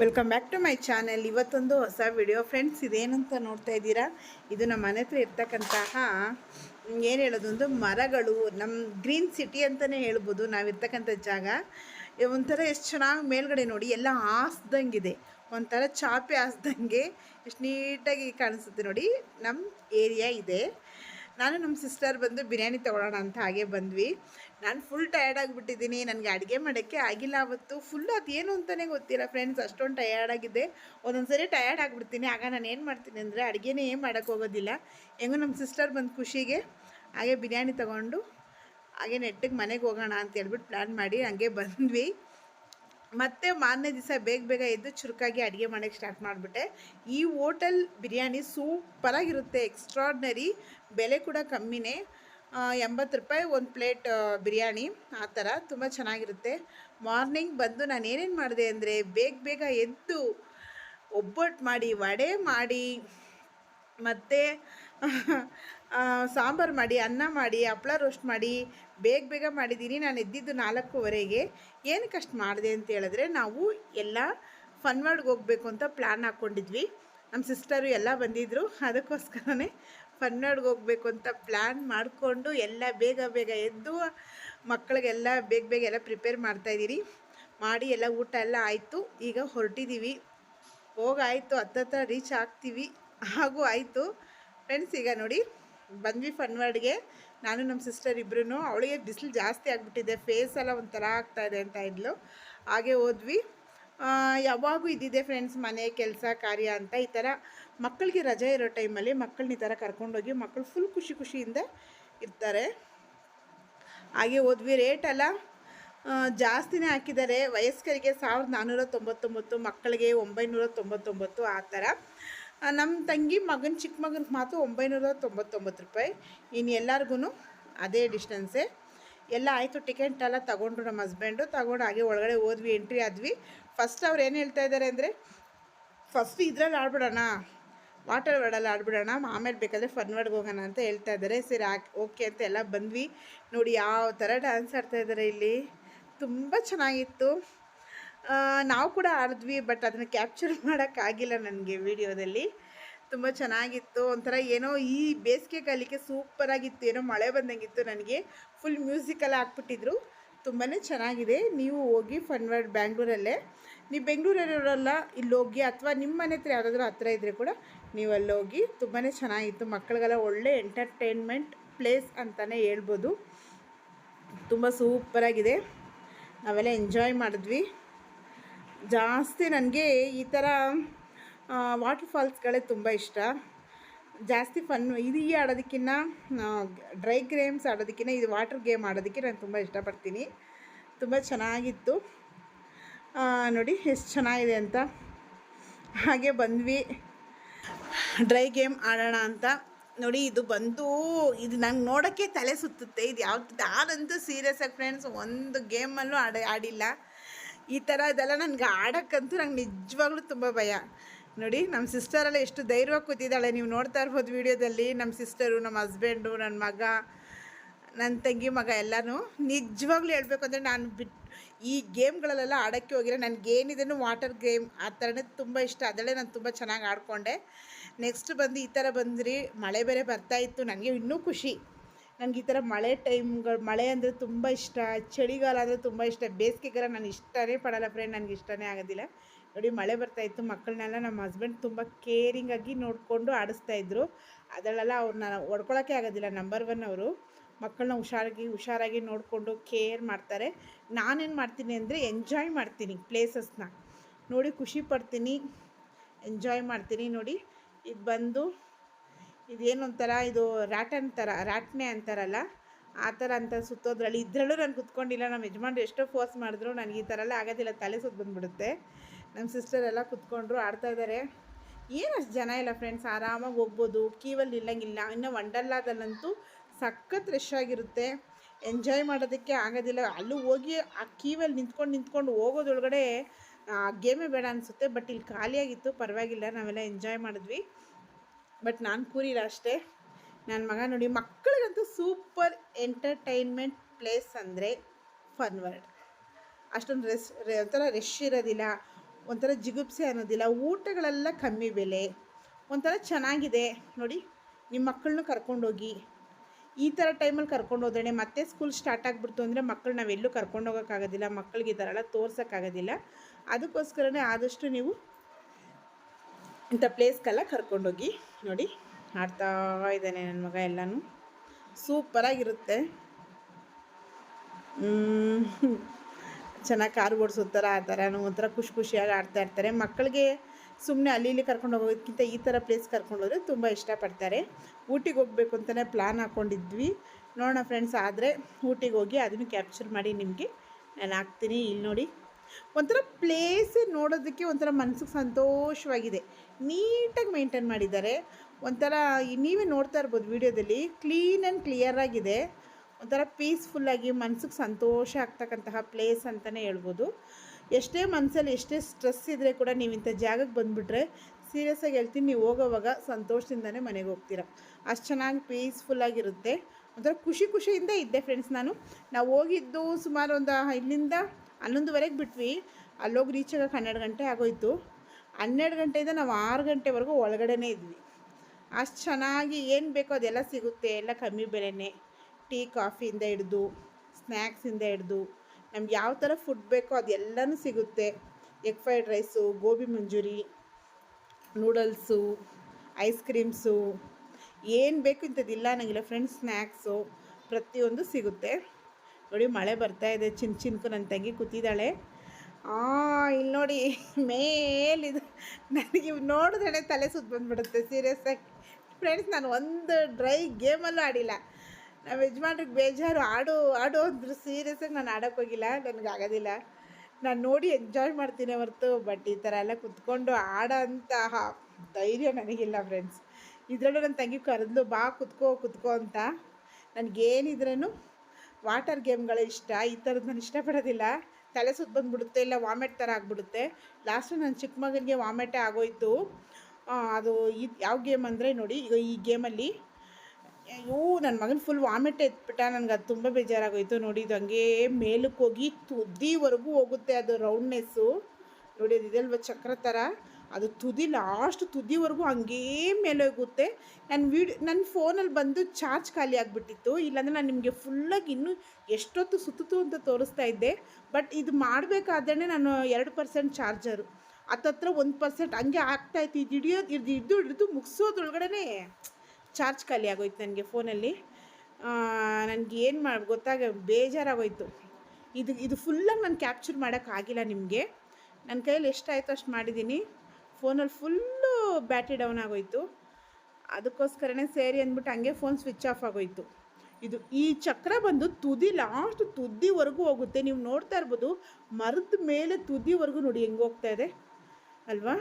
Welcome back to my channel ಇವತ್ತೊಂದು ಹೊಸ video friends ಇದೇನಂತ ನೋಡ್ತಾ ಇದ್ದೀರಾ? ಇದು ನಮ್ಮ ಮನೆ ಹತ್ರ ಇರ್ತಕ್ಕಂತಹ, ಏನು ಹೇಳೋದು ಒಂದು ಮರಗಳು ನಮ್ಮ ಗ್ರೀನ್ ಸಿಟಿ ಅಂತಲೇ ಹೇಳ್ಬೋದು. ನಾವಿರ್ತಕ್ಕಂಥ ಜಾಗ. ಒಂಥರ ಎಷ್ಟು ಚೆನ್ನಾಗಿ ಮೇಲ್ಗಡೆ ನೋಡಿ, ಎಲ್ಲ ಹಾಸ್ದಂಗಿದೆ. ಒಂಥರ ಚಾಪೆ ಹಾಸ್ದಂಗೆ, ಎಷ್ಟು ನೀಟಾಗಿ ಕಾಣಿಸುತ್ತೆ ನೋಡಿ. ನಮ್ಮ ಏರಿಯಾ ಇದೆ. ನಾನು ನಮ್ಮ ಸಿಸ್ಟರ್ ಬಂದು ಬಿರಿಯಾನಿ ತೊಗೊಳ್ಳೋಣ ಅಂತ ಹಾಗೆ ಬಂದ್ವಿ. ನಾನು ಫುಲ್ ಟಯರ್ಡ್ ಆಗಿಬಿಟ್ಟಿದ್ದೀನಿ. ನನಗೆ ಅಡುಗೆ ಮಾಡೋಕ್ಕೆ ಆಗಿಲ್ಲ ಅವತ್ತು. ಫುಲ್ ಅದೇನು ಅಂತಲೇ ಗೊತ್ತಿಲ್ಲ ಫ್ರೆಂಡ್ಸ್ ಅಷ್ಟೊಂದು ಟಯರ್ಡ್ ಆಗಿದೆ. ಒಂದೊಂದು ಸರಿ ಟಯರ್ಡ್ ಆಗಿಬಿಡ್ತೀನಿ. ಆಗ ನಾನು ಏನು ಮಾಡ್ತೀನಿ ಅಂದರೆ ಅಡುಗೆನೇ ಏನು ಮಾಡೋಕ್ಕೆ ಹೋಗೋದಿಲ್ಲ. ಹೆಂಗೋ ನಮ್ಮ ಸಿಸ್ಟರ್ ಬಂದು ಖುಷಿಗೆ ಹಾಗೆ ಬಿರಿಯಾನಿ ತೊಗೊಂಡು ಹಾಗೆ ನೆಟ್ಟಿಗೆ ಮನೆಗೆ ಹೋಗೋಣ ಅಂತ ಹೇಳ್ಬಿಟ್ಟು ಪ್ಲ್ಯಾನ್ ಮಾಡಿ ಹಂಗೆ ಬಂದ್ವಿ. ಮತ್ತೆ ಮಾರನೇ ದಿವಸ ಬೇಗ ಬೇಗ ಎದ್ದು ಚುರುಕಾಗಿ ಅಡುಗೆ ಮಾಡೋಕ್ಕೆ ಸ್ಟಾರ್ಟ್ ಮಾಡಿಬಿಟ್ಟೆ. ಈ ಹೋಟೆಲ್ ಬಿರಿಯಾನಿ ಸೂಪರಾಗಿರುತ್ತೆ ಎಕ್ಸ್ಟ್ರಾಡ್ನರಿ ಬೆಲೆ ಕೂಡ ಕಮ್ಮಿನೇ. ಎಂಬತ್ತು ರೂಪಾಯಿ ಒಂದು ಪ್ಲೇಟ್ ಬಿರಿಯಾನಿ. ಆ ಥರ ತುಂಬ ಚೆನ್ನಾಗಿರುತ್ತೆ. ಮಾರ್ನಿಂಗ್ ಬಂದು ನಾನು ಏನೇನು ಮಾಡಿದೆ ಅಂದರೆ ಬೇಗ ಬೇಗ ಎದ್ದು ಒಬ್ಬಟ್ಟು ಮಾಡಿ, ವಡೆ ಮಾಡಿ, ಮತ್ತು ಸಾಂಬಾರು ಮಾಡಿ, ಅನ್ನ ಮಾಡಿ, ಹಪ್ಳ ರೋಸ್ಟ್ ಮಾಡಿ, ಬೇಗ ಬೇಗ ಮಾಡಿದ್ದೀನಿ ನಾನು ಎದ್ದಿದ್ದು ನಾಲ್ಕೂವರೆಗೆ. ಏನಕ್ಕೆ ಅಷ್ಟು ಮಾಡಿದೆ ಅಂತ ಹೇಳಿದ್ರೆ, ನಾವು ಎಲ್ಲ ಫನ್ವಾರ್ಡ್ಗೆ ಹೋಗಬೇಕು ಅಂತ ಪ್ಲ್ಯಾನ್ ಹಾಕ್ಕೊಂಡಿದ್ವಿ ನಮ್ಮ ಸಿಸ್ಟರು ಎಲ್ಲ ಬಂದಿದ್ದರು ಅದಕ್ಕೋಸ್ಕರನೇ ಫನ್ವಾರ್ಡ್ಗೆ ಹೋಗಬೇಕು ಅಂತ ಪ್ಲ್ಯಾನ್ ಮಾಡಿಕೊಂಡು ಎಲ್ಲ ಬೇಗ ಬೇಗ ಎದ್ದು, ಮಕ್ಕಳಿಗೆಲ್ಲ ಬೇಗ ಬೇಗ ಎಲ್ಲ ಪ್ರಿಪೇರ್ ಮಾಡ್ತಾಯಿದ್ದೀರಿ ಮಾಡಿ ಎಲ್ಲ ಊಟ ಎಲ್ಲ ಆಯಿತು. ಈಗ ಹೊರಟಿದ್ದೀವಿ ಹೋಗಾಯಿತು ಹತ್ತತ್ರ ರೀಚ್ ಆಗ್ತೀವಿ. ಹಾಗೂ ಆಯಿತು. ಫ್ರೆಂಡ್ಸ್ ಈಗ ನೋಡಿ, ಬಂದ್ವಿ ಫನ್ವರ್ಡ್ಗೆ ನಾನು ನಮ್ಮ ಸಿಸ್ಟರ್ ಇಬ್ಬರೂ ಅವಳಿಗೆ ಬಿಸಿಲು ಜಾಸ್ತಿ ಆಗಿಬಿಟ್ಟಿದೆ ಫೇಸ್ ಎಲ್ಲ ಒಂಥರ ಆಗ್ತಾ ಇದೆ ಅಂತ ಇದ್ಲು. ಹಾಗೆ ಹೋದ್ವಿ. ಯಾವಾಗೂ ಇದ್ದಿದೆ ಫ್ರೆಂಡ್ಸ್ ಮನೆ, ಕೆಲಸ, ಕಾರ್ಯ ಅಂತ ಈ ಥರ ಮಕ್ಕಳಿಗೆ ರಜೆ ಇರೋ ಟೈಮಲ್ಲಿ ಮಕ್ಕಳನ್ನ ಈ ಥರ ಕರ್ಕೊಂಡೋಗಿ ಮಕ್ಕಳು ಫುಲ್ ಖುಷಿ ಖುಷಿಯಿಂದ ಇರ್ತಾರೆ. ಹಾಗೆ ಹೋದ್ವಿ. ರೇಟೆಲ್ಲ ಜಾಸ್ತಿನೇ ಹಾಕಿದ್ದಾರೆ. ವಯಸ್ಕರಿಗೆ ಸಾವಿರದ ನಾನ್ನೂರ ತೊಂಬತ್ತೊಂಬತ್ತು, ಮಕ್ಕಳಿಗೆ ಒಂಬೈನೂರ ತೊಂಬತ್ತೊಂಬತ್ತು, ಆ ಥರ ನಮ್ಮ ತಂಗಿ ಮಗನ ಚಿಕ್ಕ ಮಗನಿಗೆ ಮಾತ್ರ ಒಂಬೈನೂರ ತೊಂಬತ್ತೊಂಬತ್ತು ರೂಪಾಯಿ. ಇನ್ನು ಎಲ್ಲರಿಗೂ ಅದೇ ಡಿಸ್ಟೆನ್ಸೇ ಎಲ್ಲ ಆಯಿತು ಟಿಕೆಟ್ ಎಲ್ಲ ತಗೊಂಡ್ರು ನಮ್ಮ ಹಸ್ಬೆಂಡು ತಗೊಂಡು ಹಾಗೆ ಒಳಗಡೆ ಹೋದ್ವಿ ಎಂಟ್ರಿ ಆದ್ವಿ. ಫಸ್ಟ್ ಅವ್ರು ಏನು ಹೇಳ್ತಾ ಇದ್ದಾರೆ ಅಂದರೆ ಫಸ್ಟ್ ಇದ್ರಲ್ಲಿ ಆಡ್ಬಿಡೋಣ. ವಾಟರ್ ವರ್ಡಲ್ಲಿ ಆಡ್ಬಿಡೋಣ. ಆಮೇಲೆ ಬೇಕಾದರೆ ಫನ್ ವರ್ಡ್ಗೆ ಹೋಗೋಣ ಅಂತ ಹೇಳ್ತಾ ಇದ್ದಾರೆ ಸರಿ ಹಾಕಿ ಓಕೆ ಅಂತ ಎಲ್ಲ ಬಂದ್ವಿ. ನೋಡಿ, ಯಾವ ಥರ ಡ್ಯಾನ್ಸ್ ಆಡ್ತಾ ಇದ್ದಾರೆ ಇಲ್ಲಿ. ತುಂಬ ಚೆನ್ನಾಗಿತ್ತು. ನಾವು ಕೂಡ ಆಡಿದ್ವಿ ಬಟ್ ಅದನ್ನು ಕ್ಯಾಪ್ಚರ್ ಮಾಡೋಕ್ಕಾಗಿಲ್ಲ ನನಗೆ ವಿಡಿಯೋದಲ್ಲಿ ತುಂಬ ಚೆನ್ನಾಗಿತ್ತು. ಒಂಥರ ಏನೋ ಈ ಬೇಸಿಗೆ ಕಾಲಕ್ಕೆ ಸೂಪರಾಗಿತ್ತು ಏನೋ ಮಳೆ ಬಂದಂಗಿತ್ತು ನನಗೆ. ಫುಲ್ ಮ್ಯೂಸಿಕಲ್ಲ ಹಾಕ್ಬಿಟ್ಟಿದ್ರು. ತುಂಬಾ ಚೆನ್ನಾಗಿದೆ. ನೀವು ಹೋಗಿ ಫನ್ವರ್ಡ್ ಬ್ಯಾಂಗ್ಳೂರಲ್ಲೇ ನೀವು ಬೆಂಗಳೂರಲ್ಲಿರೋಲ್ಲ ಇಲ್ಲಿ ಹೋಗಿ ಅಥವಾ ನಿಮ್ಮ ಮನೆ ಹತ್ರ ಯಾವುದಾದ್ರೂ ಹತ್ರ ಇದ್ದರೆ ಕೂಡ ನೀವು ಅಲ್ಲಿ ಹೋಗಿ ತುಂಬಾ ಚೆನ್ನಾಗಿತ್ತು. ಮಕ್ಕಳಿಗೆಲ್ಲ ಒಳ್ಳೆ ಎಂಟರ್ಟೈನ್ಮೆಂಟ್ ಪ್ಲೇಸ್ ಅಂತಲೇ ಹೇಳ್ಬೋದು. ತುಂಬ ಸೂಪರಾಗಿದೆ ನಾವೆಲ್ಲ ಎಂಜಾಯ್ ಮಾಡಿದ್ವಿ. ಜಾಸ್ತಿ ನನಗೆ ಈ ಥರ ವಾಟರ್ ಫಾಲ್ಸ್ಗಳೇ ತುಂಬ ಇಷ್ಟ. ಜಾಸ್ತಿ ಫನ್ ಇದು ಈ ಆಡೋದಕ್ಕಿಂತ ಡ್ರೈ ಗ್ರೇಮ್ಸ್ ಆಡೋದಕ್ಕಿಂತ ಇದು ವಾಟರ್ ಗೇಮ್ ಆಡೋದಕ್ಕೆ ನಾನು ತುಂಬ ಇಷ್ಟಪಡ್ತೀನಿ. ತುಂಬ ಚೆನ್ನಾಗಿತ್ತು. ನೋಡಿ ಎಷ್ಟು ಚೆನ್ನಾಗಿದೆ ಅಂತ. ಹಾಗೆ ಬಂದ್ವಿ. ಡ್ರೈ ಗೇಮ್ ಆಡೋಣ ಅಂತ. ನೋಡಿ ಇದು ಬಂದು, ಇದು ನಂಗೆ ನೋಡೋಕ್ಕೆ ತಲೆ ಸುತ್ತುತ್ತೆ. ಇದು ಯಾವ ನಾನಂತೂ ಸೀರಿಯಸ್ ಆಗಿ ಫ್ರೆಂಡ್ಸ್ ಒಂದು ಗೇಮಲ್ಲೂ ಆಡ, ಆಡಿಲ್ಲ. ಈ ಥರ ಇದೆಲ್ಲ ನನಗೆ ಆಡೋಕ್ಕಂತೂ ನಂಗೆ ನಿಜವಾಗ್ಲೂ ತುಂಬ ಭಯ. ನೋಡಿ ನಮ್ಮ ಸಿಸ್ಟರೆಲ್ಲ ಎಷ್ಟು ಧೈರ್ಯವಾಗಿ ಕೂತಿದ್ದಾಳೆ. ನೀವು ನೋಡ್ತಾ ಇರ್ಬೋದು ವೀಡಿಯೋದಲ್ಲಿ ನಮ್ಮ ಸಿಸ್ಟರು ನಮ್ಮ ಹಸ್ಬೆಂಡು ನನ್ನ ಮಗ ನನ್ನ ತಂಗಿ ಮಗ ಎಲ್ಲನೂ ನಿಜವಾಗ್ಲೂ ಹೇಳಬೇಕು ಅಂದರೆ ನಾನು ಬಿಟ್ಟು ಈ ಗೇಮ್ಗಳಲ್ಲೆಲ್ಲ ಆಡೋಕ್ಕೆ ಹೋಗಿಲ್ಲ. ನನಗೇನಿದೆನು ವಾಟರ್ ಗೇಮ್ ಆ ಥರನೇ ತುಂಬ ಇಷ್ಟ. ಅದರಲ್ಲೇ ನಾನು ತುಂಬ ಚೆನ್ನಾಗಿ ಆಡಿಕೊಂಡೆ. ನೆಕ್ಸ್ಟ್ ಬಂದು ಈ ಥರ ಬಂದ್ರಿ. ಮಳೆ ಬೇರೆ ಬರ್ತಾ ಇತ್ತು. ನನಗೆ ಇನ್ನೂ ಖುಷಿ. ನನಗೆ ಈ ಥರ ಮಳೆ ಟೈಮ್ಗಳು, ಮಳೆ ಅಂದರೆ ತುಂಬ ಇಷ್ಟ, ಚಳಿಗಾಲ ಅಂದರೆ ತುಂಬ ಇಷ್ಟ, ಬೇಸಿಗೆಗಾಲ ನಾನು ಇಷ್ಟನೇ ಪಡಲ್ಲ ಫ್ರೆಂಡ್ ನನಗೆ ಇಷ್ಟನೇ ಆಗೋದಿಲ್ಲ. ನೋಡಿ, ಮಳೆ ಬರ್ತಾ ಇತ್ತು, ಮಕ್ಕಳನ್ನೆಲ್ಲ ನಮ್ಮ ಹಸ್ಬೆಂಡ್ ತುಂಬ ಕೇರಿಂಗಾಗಿ ನೋಡಿಕೊಂಡು ಆಡಿಸ್ತಾಯಿದ್ರು ಅದರಲ್ಲೆಲ್ಲ ಅವ್ರನ್ನ ಹೊಡ್ಕೊಳಕ್ಕೆ ಆಗೋದಿಲ್ಲ ನಂಬರ್ ಒನ್ ಅವರು. ಮಕ್ಕಳನ್ನ ಹುಷಾರಾಗಿ ಹುಷಾರಾಗಿ ನೋಡಿಕೊಂಡು ಕೇರ್ ಮಾಡ್ತಾರೆ. ನಾನೇನು ಮಾಡ್ತೀನಿ ಅಂದರೆ ಎಂಜಾಯ್ ಮಾಡ್ತೀನಿ ಪ್ಲೇಸಸ್ನ ನೋಡಿ, ಖುಷಿ ಪಡ್ತೀನಿ ಎಂಜಾಯ್ ಮಾಡ್ತೀನಿ ನೋಡಿ. ಇದು ಬಂದು ಇದೇನು ಒಂಥರ ಇದು ರಾಟನ್ ಥರ ರಾಟ್ನೆ ಅಂತಾರಲ್ಲ, ಆ ಥರ ಅಂತ ಸುತ್ತೋದ್ರಲ್ಲಿ ಇದರಲ್ಲೂ ನಾನು ಕುತ್ಕೊಂಡಿಲ್ಲ, ನಮ್ಮ ಯಜಮಾನ್ರು ಎಷ್ಟೋ ಫೋರ್ಸ್ ಮಾಡಿದ್ರು, ನನಗೆ ಈ ಥರ ಎಲ್ಲ ಆಗೋದಿಲ್ಲ, ತಲೆ ಸುತ್ತ ಬಂದ್ಬಿಡುತ್ತೆ. ನಮ್ಮ ಸಿಸ್ಟರ್ ಎಲ್ಲ ಕುತ್ಕೊಂಡ್ರು, ಆಡ್ತಾ ಇದ್ದಾರೆ ಏನು ಅಷ್ಟು ಜನ ಇಲ್ಲ ಫ್ರೆಂಡ್ಸ್ ಆರಾಮಾಗಿ ಹೋಗ್ಬೋದು ಕೀವಲ್ಲಿ ನಿಲ್ಲಂಗಿಲ್ಲ ಇನ್ನು ವಂಡರ್ಲಾದಲ್ಲಂತೂ ಸಖತ್ ರಶ್ ಆಗಿರುತ್ತೆ. ಎಂಜಾಯ್ ಮಾಡೋದಕ್ಕೆ ಆಗೋದಿಲ್ಲ, ಅಲ್ಲೂ ಹೋಗಿ ಆ ಕೀವಲ್ಲಿ ನಿಂತ್ಕೊಂಡು ನಿಂತ್ಕೊಂಡು ಹೋಗೋದೊಳಗಡೆ ಗೇಮೇ ಬೇಡ ಅನಿಸುತ್ತೆ ಬಟ್ ಇಲ್ಲಿ ಖಾಲಿಯಾಗಿತ್ತು, ಪರವಾಗಿಲ್ಲ, ನಾವೆಲ್ಲ ಎಂಜಾಯ್ ಮಾಡಿದ್ವಿ. ಬಟ್ ನಾನು ಕೂರಿಲ್ಲ ಅಷ್ಟೇ. ನನ್ನ ಮಗ ನೋಡಿ, ಮಕ್ಕಳಿಗಂತೂ ಸೂಪರ್ ಎಂಟರ್ಟೈನ್ಮೆಂಟ್ ಪ್ಲೇಸ್ ಅಂದರೆ ಫನ್ ವರ್ಲ್ಡ್ ಅಷ್ಟೊಂದು ರೆಸ್ ಒಂಥರ ರೆಶ್ ಇರೋದಿಲ್ಲ, ಒಂಥರ ಜಿಗುಪ್ಸೆ ಅನ್ನೋದಿಲ್ಲ, ಊಟಗಳೆಲ್ಲ ಕಮ್ಮಿ ಬೆಲೆ, ಒಂಥರ ಚೆನ್ನಾಗಿದೆ. ನೋಡಿ ನಿಮ್ಮ ಮಕ್ಕಳನ್ನೂ ಕರ್ಕೊಂಡೋಗಿ, ಈ ಥರ ಟೈಮಲ್ಲಿ ಕರ್ಕೊಂಡು ಹೋದ್ರೆ ಮತ್ತೆ ಸ್ಕೂಲ್ ಸ್ಟಾರ್ಟ್ ಆಗಿಬಿಡ್ತು ಅಂದರೆ ಮಕ್ಕಳು ನಾವೆಲ್ಲೂ ಕರ್ಕೊಂಡು ಹೋಗೋಕ್ಕಾಗೋದಿಲ್ಲ ಮಕ್ಕಳಿಗೆ ಈ ಥರ ಎಲ್ಲ ತೋರ್ಸೋಕ್ಕಾಗೋದಿಲ್ಲ. ಅದಕ್ಕೋಸ್ಕರನೇ ಆದಷ್ಟು ನೀವು ಇಂಥ ಪ್ಲೇಸ್ಗೆಲ್ಲ ಕರ್ಕೊಂಡೋಗಿ ನೋಡಿ ಆಡ್ತಾ ಇದ್ದಾನೆ ನನ್ನ ಮಗ ಎಲ್ಲನೂ. ಸೂಪರಾಗಿರುತ್ತೆ. ಚೆನ್ನಾಗಿ ಕಾರ್ ಓಡಿಸುತ್ತಾರೆ ಆ ಥರ ಒಂಥರ ಖುಷಿ ಖುಷಿಯಾಗಿ ಆಡ್ತಾ ಇರ್ತಾರೆ. ಮಕ್ಕಳಿಗೆ ಸುಮ್ಮನೆ ಅಲ್ಲಿ ಇಲ್ಲಿ ಕರ್ಕೊಂಡು ಹೋಗೋದಕ್ಕಿಂತ ಈ ಥರ ಪ್ಲೇಸ್ ಕರ್ಕೊಂಡೋದ್ರೆ ತುಂಬ ಇಷ್ಟಪಡ್ತಾರೆ. ಊಟಿಗೆ ಹೋಗ್ಬೇಕು ಅಂತಲೇ ಪ್ಲ್ಯಾನ್ ಹಾಕ್ಕೊಂಡಿದ್ವಿ ನೋಡೋಣ ಫ್ರೆಂಡ್ಸ್, ಆದರೆ ಊಟಿಗೆ ಹೋಗಿ ಅದನ್ನು ಕ್ಯಾಪ್ಚರ್ ಮಾಡಿ ನಿಮಗೆ. ನಾನು ಹಾಕ್ತೀನಿ, ಇಲ್ಲಿ ನೋಡಿ. ಒಂಥರ ಪ್ಲೇಸೇ ನೋಡೋದಕ್ಕೆ ಒಂಥರ ಮನಸ್ಸಿಗೆ ಸಂತೋಷವಾಗಿದೆ. ನೀಟಾಗಿ ಮೇಂಟೈನ್ ಮಾಡಿದ್ದಾರೆ. ಒಂಥರ ನೀವೇ ನೋಡ್ತಾ ಇರ್ಬೋದು ವಿಡಿಯೋದಲ್ಲಿ ಕ್ಲೀನ್ ಆ್ಯಂಡ್ ಕ್ಲಿಯರ್ ಆಗಿದೆ. ಒಂಥರ ಪೀಸ್ಫುಲ್ಲಾಗಿ ಮನ್ಸಿಗೆ ಸಂತೋಷ ಆಗ್ತಕ್ಕಂತಹ ಪ್ಲೇಸ್ ಅಂತಲೇ ಹೇಳ್ಬೋದು. ಎಷ್ಟೇ ಮನಸ್ಸಲ್ಲಿ ಎಷ್ಟೇ ಸ್ಟ್ರೆಸ್ ಇದ್ದರೆ ಕೂಡ ನೀವು ಇಂಥ ಜಾಗಕ್ಕೆ ಬಂದುಬಿಟ್ರೆ ಸೀರಿಯಸ್ಸಾಗಿ ಹೇಳ್ತೀನಿ, ನೀವು ಹೋಗೋವಾಗ ಸಂತೋಷದಿಂದನೇ ಮನೆಗೆ ಹೋಗ್ತೀರ. ಅಷ್ಟು ಚೆನ್ನಾಗಿ ಪೀಸ್ಫುಲ್ಲಾಗಿರುತ್ತೆ ಒಂಥರ ಖುಷಿ ಖುಷಿಯಿಂದ ಇದ್ದೆ ಫ್ರೆಂಡ್ಸ್ ನಾನು. ನಾವು ಹೋಗಿದ್ದು ಸುಮಾರು ಒಂದು ಇಲ್ಲಿಂದ ಹನ್ನೊಂದುವರೆಗೆ ಬಿಟ್ವಿ. ಅಲ್ಲೋಗಿ ರೀಚ್ ಆಗೋಕೆ ಹನ್ನೆರಡು ಗಂಟೆ ಆಗೋಯ್ತು. ಹನ್ನೆರಡು ಗಂಟೆಯಿಂದ ನಾವು ಆರು ಗಂಟೆವರೆಗೂ ಒಳಗಡೆನೇ ಇದ್ವಿ. ಅಷ್ಟು ಚೆನ್ನಾಗಿ ಏನು ಬೇಕೋ ಅದೆಲ್ಲ ಸಿಗುತ್ತೆ. ಎಲ್ಲ ಕಮ್ಮಿ ಬೆಲೆನೇ. ಟೀ ಕಾಫಿಯಿಂದ ಹಿಡ್ದು ಸ್ನ್ಯಾಕ್ಸಿಂದ ಹಿಡ್ದು, ನಮ್ಗೆ ಯಾವ ಥರ ಫುಡ್ ಬೇಕೋ ಅದೆಲ್ಲನೂ ಸಿಗುತ್ತೆ. Egg fried rice gobi Manchurian noodles ice creams ಏನು ಬೇಕು ಇಂಥದ್ದಿಲ್ಲ. ನನಗಿಲ್ಲ ಫ್ರೆಂಡ್ಸ್ ಸ್ನ್ಯಾಕ್ಸು ಪ್ರತಿಯೊಂದು ಸಿಗುತ್ತೆ. ನೋಡಿ, ಮಳೆ ಬರ್ತಾ ಇದೆ. ಚಿನ್ ಚಿನ್ಕು ನನ್ನ ತಂಗಿ ಕೂತಿದ್ದಾಳೆ. ಆ ಇಲ್ಲಿ ನೋಡಿ, ಮೇಲಿದು ನನಗೆ ನೋಡಿದ್ರೆ ತಲೆ ಸುತ್ತ ಬಂದ್ಬಿಡುತ್ತೆ. ಸೀರಿಯಸ್ಸಾಗಿ ಫ್ರೆಂಡ್ಸ್ ನಾನು ಒಂದು ಡ್ರೈ ಗೇಮಲ್ಲೂ ಆಡಿಲ್ಲ. ನಮ್ಮ ಯಜಮಾನ್ರಿಗೆ ಬೇಜಾರು ಆಡು ಆಡು ಸೀರಿಯಸ್ ಸೀರಿಯಸ್ಸಾಗಿ ನಾನು ಆಡೋಕ್ಕೆ ಹೋಗಿಲ್ಲ. ನನಗೆ ಆಗೋದಿಲ್ಲ. ನಾನು ನೋಡಿ ಎಂಜಾಯ್ ಮಾಡ್ತೀನಿ ಹೊರತು ಬಟ್ ಈ ಥರ ಎಲ್ಲ ಕುತ್ಕೊಂಡು ಆಡೋ ಅಂತಹ ಧೈರ್ಯ ನನಗಿಲ್ಲ ಫ್ರೆಂಡ್ಸ್ ಇದರಲ್ಲೂ ನನ್ನ ತಂಗಿ ಕರೆದ್ಲು, ಬಾ, ಕುತ್ಕೋ ಕುತ್ಕೋ ಅಂತ. ನನಗೇನಿದ್ರೂ ವಾಟರ್ ಗೇಮ್ಗಳು ಇಷ್ಟ, ಈ ಥರದ್ದು ನಾನು ಇಷ್ಟಪಡೋದಿಲ್ಲ. ತಲೆ ಸುತ್ತ ಬಂದುಬಿಡುತ್ತೆ, ಇಲ್ಲ ವಾಮೆಟ್ ಥರ ಆಗಿಬಿಡುತ್ತೆ. ಲಾಸ್ಟು ನನ್ನ ಚಿಕ್ಕ ಮಗನಿಗೆ ವಾಮೆಟೇ ಆಗೋಯ್ತು. ಅದು ಇದು ಯಾವ ಗೇಮ್ ಅಂದರೆ ನೋಡಿ, ಈಗ ಈ ಗೇಮಲ್ಲಿ ಅಯ್ಯೋ ನನ್ನ ಮಗನ ಫುಲ್ ವಾಮಿಟ್ ಎತ್ಬಿಟ್ಟ, ನನಗೆ ಅದು ತುಂಬ ಬೇಜಾರಾಗೋಯ್ತು. ನೋಡಿ, ಇದು ಹಂಗೆ ಮೇಲಕ್ಕೆ ಹೋಗಿ ತುದಿವರೆಗೂ ಹೋಗುತ್ತೆ ಅದು ರೌಂಡ್ನೆಸ್ಸು ನೋಡಿ, ಅದು ಇದಲ್ವ ಚಕ್ರ ಥರ. ಅದು ತುದಿ ಲಾಸ್ಟ್ ತುದಿವರೆಗೂ ಹಂಗೇ ಮೇಲೆ ಹೋಗುತ್ತೆ ನನ್ನ ವೀಡಿಯೋ ನನ್ನ ಫೋನಲ್ಲಿ ಬಂದು ಚಾರ್ಜ್ ಖಾಲಿ ಆಗಿಬಿಟ್ಟಿತ್ತು. ಇಲ್ಲಾಂದರೆ ನಾನು ನಿಮಗೆ ಫುಲ್ಲಾಗಿ ಇನ್ನೂ ಎಷ್ಟೊತ್ತು ಸುತ್ತಿತು ಅಂತ ತೋರಿಸ್ತಾ ಇದ್ದೆ. ಬಟ್ ಇದು ಮಾಡಬೇಕಾದ್ರೆ ನಾನು ಎರಡು ಪರ್ಸೆಂಟ್ ಚಾರ್ಜರು ಹತ್ತತ್ರ ಒಂದು ಪರ್ಸೆಂಟ್ ಹಂಗೆ ಆಗ್ತಾಯಿತ್ತು ಇದು ಹಿಡಿಯೋದು ಇದು ಹಿಡಿದು ಹಿಡಿದು ಮುಗಿಸೋದ್ರೊಳಗಡೆ ಚಾರ್ಜ್ ಖಾಲಿ ಆಗೋಯ್ತು ನನಗೆ ಫೋನಲ್ಲಿ. ನನಗೆ ಏನು ಮಾಡಿ, ಗೊತ್ತಾಗ ಬೇಜಾರಾಗೋಯ್ತು. ಇದು ಇದು ಫುಲ್ಲಾಗಿ ನಾನು ಕ್ಯಾಪ್ಚರ್ ಮಾಡೋಕ್ಕಾಗಿಲ್ಲ ನಿಮಗೆ. ನನ್ನ ಕೈಯಲ್ಲಿ ಎಷ್ಟಾಯಿತು ಅಷ್ಟು ಮಾಡಿದ್ದೀನಿ. ಫೋನಲ್ಲಿ ಫುಲ್ಲು ಬ್ಯಾಟ್ರಿ ಡೌನ್ ಆಗೋಯ್ತು. ಅದಕ್ಕೋಸ್ಕರನೇ ಸೇರಿ ಅಂದ್ಬಿಟ್ಟು ಹಂಗೆ ಫೋನ್ ಸ್ವಿಚ್ ಆಫ್ ಆಗೋಯ್ತು. ಇದು ಈ ಚಕ್ರ ಬಂದು ತುದಿ ಲಾಸ್ಟ್ ತುದಿವರೆಗೂ ಹೋಗುತ್ತೆ. ನೀವು ನೋಡ್ತಾ ಇರ್ಬೋದು ಮರದ ಮೇಲೆ ತುದಿವರೆಗೂ ನೋಡಿ ಹೆಂಗೆ ಹೋಗ್ತಾ ಇದೆ. ಅಲ್ವಾ?